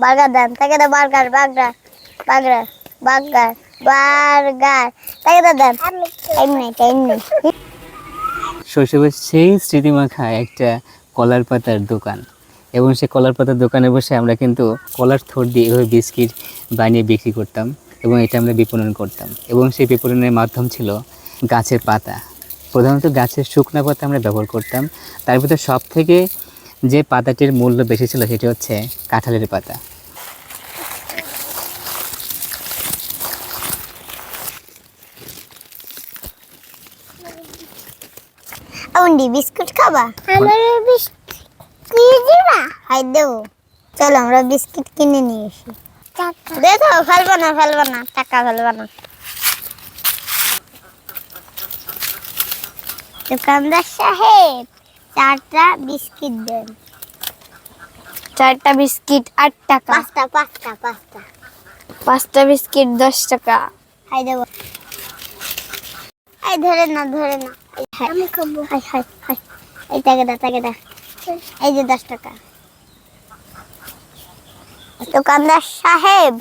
Burger দেন তাকে দেন burger burger burger burger burger তাকে দেন। টাইম নেই টাইম নেই। শৈশবের সেই স্মৃতিমাখা একটা কলার পাতার দোকান। এবং সেই কলার পাতার দোকানে বসে আমরা কিন্তু কলার থর দিয়ে এভাবে বিস্কিট বানিয়ে বিক্রি করতাম এবং এটা আমরা বিপণন করতাম। এবং সেই বিপণনের মাধ্যম ছিল গাছের পাতা। প্রধানত গাছের শুকনা পাতা আমরা ব্যবহার করতাম। তার ভিতরে সব থেকে যে পাতাটির মূল্য বেশি ছিল সেটি হচ্ছে কাঁঠালের পাতা। উন্ডি বিস্কুট খাবা? আমার বিস্কুট দিবা? হাই দেবো। চলো আমরা বিস্কিট কিনে নিয়ে এসি দে তো ফেলব না ফেলব না টাকা ফেলব না। দোকানদার সাহেব চারটা বিস্কিট দেন। চারটা বিস্কিট আট টাকা। পাঁচটা পাঁচটা পাঁচটা। পাঁচটা বিস্কিট দশ টাকা। হাই দেবো। এই ধরে না ধরে না। খাব হাই হাই হাই এই টাকা দা টাকা দা। এই যে দশ টাকা। দোকানদার সাহেব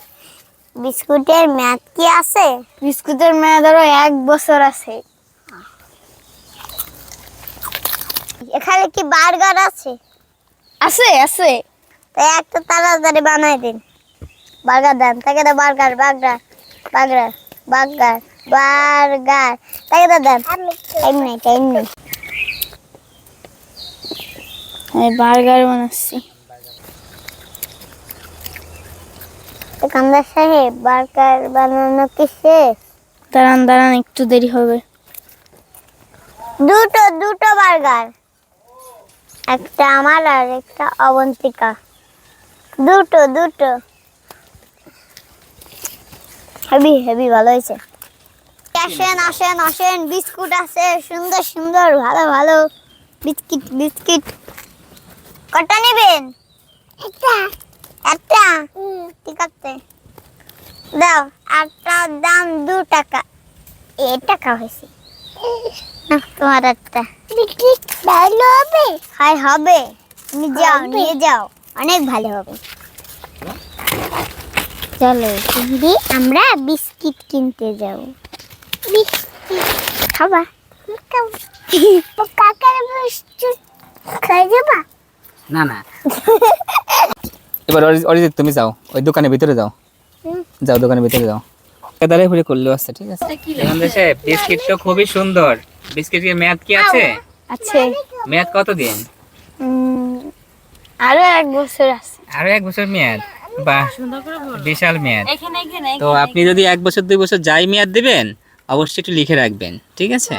বিস্কুটের মেয়াদ কি আছে? বিস্কুটের মেয়াদ আরও এক বছর আছে। এখানে কি বার্গার আছে? আছে আছে। তাই একটা তাড়াতাড়ি বানাই দিন। বার্গার দেন তাকে burger burger burger burger. Burger. তাকে দাদা টাইম নেই টাইম নেই। বার্গার বানাচ্ছি। দোকানদার সাহেব বার্গার বানানো কি শেষ? দাঁড়ান দাঁড়ান একটু দেরি হবে। দুটো দুটো বার্গার। একটা আমার আর একটা অবন্তিকা। দুটো দুটো। হেভি হেভি ভালো হয়েছে। আসেন আসেন আসেন বিস্কুট আছে সুন্দর সুন্দর ভালো ভালো। Biscuit biscuit. কটা নেবেন? একটা। একটা? ঠিক আছে। দাও একটার দাম দু টাকা। এ টাকা হয়েছে। না, তোমার একটা ভালো হবে? হাই হবে। তুমি যাও নিয়ে যাও। অনেক ভালো হবে। চলো আমরা বিস্কিট কিনতে যাব। বিস্কিট খাবা। কাকার বিস্কুট খাই যাবা না না। এবার অরিজিৎ তুমি যাও। ওই দোকানের ভিতরে যাও। যাও দোকানের ভিতরে যাও। দাঁড়াই ঘুরে করলেও আছে ঠিক আছে? সাহেব বিস্কিট তো খুবই সুন্দর। বিস্কিটের মেয়াদ কি আছে? আছে। মেয়াদ কত দিন আরও এক বছর আছে। আরও এক বছর মেয়াদ? বাহ বিশাল মেয়াদ। তো আপনি যদি এক বছর দুই বছর যাই মেয়াদ দিবেন অবশ্যই একটু লিখে রাখবেন ঠিক আছে?